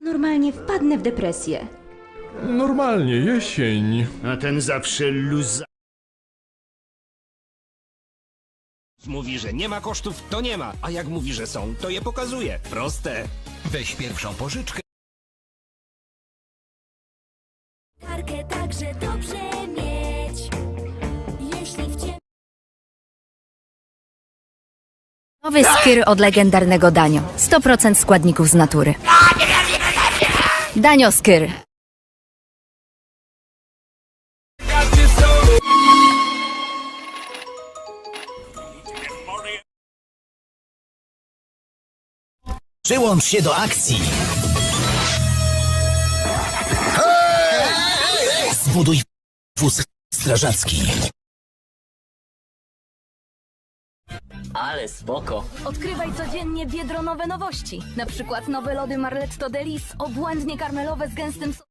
Normalnie wpadnę w depresję. Normalnie, jesień. A ten zawsze luza... Mówi, że nie ma kosztów, to nie ma, a jak mówi, że są, to je pokazuje. Proste. Weź pierwszą pożyczkę. Karkę także dobrze mieć. Jeśli w ciemno Nowy skyr od legendarnego Danio. 100% składników z natury. Danio skyr. Przyłącz się do akcji. Zbuduj wóz strażacki. Ale spoko. Odkrywaj codziennie biedronowe nowości. Na przykład nowe lody Marletto Delis, obłędnie karmelowe z gęstym so-